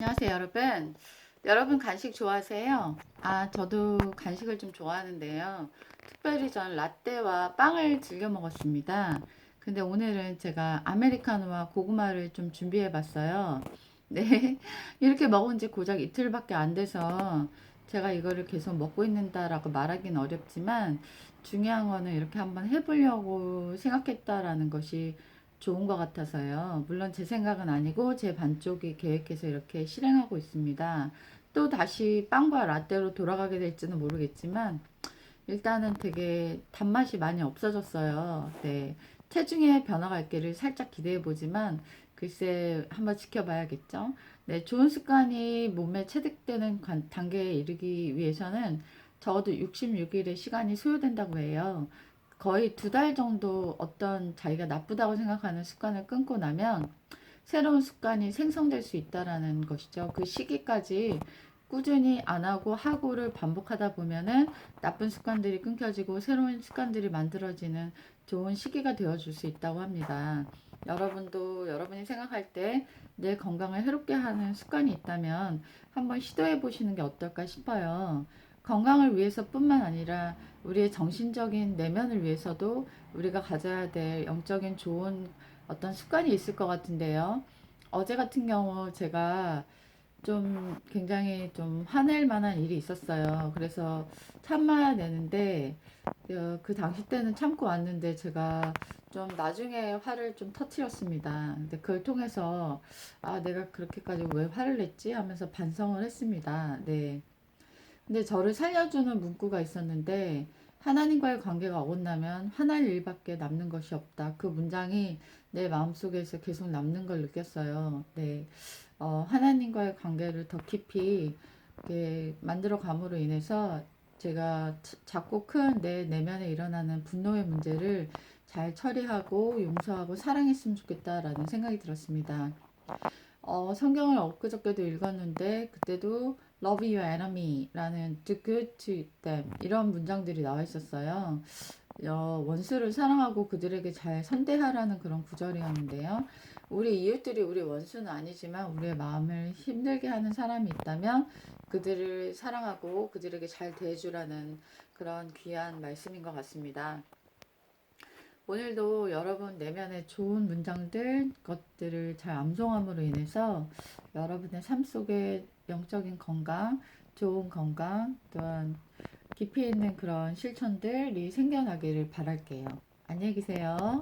안녕하세요, 여러분. 여러분 간식 좋아하세요? 아, 저도 간식을 좀 좋아하는데요. 특별히 전 라떼와 빵을 즐겨 먹었습니다. 근데 오늘은 제가 아메리카노와 고구마를 좀 준비해 봤어요. 네. 이렇게 먹은 지 고작 이틀밖에 안 돼서 제가 이거를 계속 먹고 있는다라고 말하기는 어렵지만 중요한 거는 이렇게 한번 해보려고 생각했다라는 것이 좋은 것 같아서요. 물론 제 생각은 아니고 제 반쪽이 계획해서 이렇게 실행하고 있습니다. 또 다시 빵과 라떼로 돌아가게 될지는 모르겠지만 일단은 되게 단맛이 많이 없어졌어요. 네. 체중의 변화가 있기를 살짝 기대해 보지만 글쎄 한번 지켜봐야겠죠. 네, 좋은 습관이 몸에 체득되는 관- 단계에 이르기 위해서는 적어도 66일의 시간이 소요된다고 해요. 거의 두 달 정도 어떤 자기가 나쁘다고 생각하는 습관을 끊고 나면 새로운 습관이 생성될 수 있다라는 것이죠. 그 시기까지 꾸준히 안 하고 하고를 반복하다 보면은 나쁜 습관들이 끊겨지고 새로운 습관들이 만들어지는 좋은 시기가 되어줄 수 있다고 합니다. 여러분도 여러분이 생각할 때 내 건강을 해롭게 하는 습관이 있다면 한번 시도해 보시는 게 어떨까 싶어요. 건강을 위해서뿐만 아니라 우리의 정신적인 내면을 위해서도 우리가 가져야 될 영적인 좋은 어떤 습관이 있을 것 같은데요. 어제 같은 경우 제가 좀 굉장히 좀 화낼 만한 일이 있었어요. 그래서 참아야 되는데 어, 그 당시 때는 참고 왔는데 제가 좀 나중에 화를 좀 터뜨렸습니다. 근데 그걸 통해서 아 내가 그렇게까지 왜 화를 냈지 하면서 반성을 했습니다. 네. 근데 저를 살려주는 문구가 있었는데 하나님과의 관계가 어긋나면 화날 일밖에 남는 것이 없다. 그 문장이 내 마음속에서 계속 남는 걸 느꼈어요. 네. 어, 하나님과의 관계를 더 깊이 만들어 감으로 인해서 제가 자- 작고 큰 내 내면에 일어나는 분노의 문제를 잘 처리하고 용서하고 사랑했으면 좋겠다라는 생각이 들었습니다. 어, 성경을 엊그저께도 읽었는데 그때도 Love your enemy라는 Do good to them 이런 문장들이 나와 있었어요. 어, 원수를 사랑하고 그들에게 잘 선대하라는 그런 구절이었는데요. 우리 이웃들이 우리 원수는 아니지만 우리의 마음을 힘들게 하는 사람이 있다면 그들을 사랑하고 그들에게 잘 대해주라는 그런 귀한 말씀인 것 같습니다. 오늘도 여러분 내면의 좋은 문장들, 것들을 잘 암송함으로 인해서 여러분의 삶 속에 영적인 건강, 좋은 건강, 또한 깊이 있는 그런 실천들이 생겨나기를 바랄게요. 안녕히 계세요.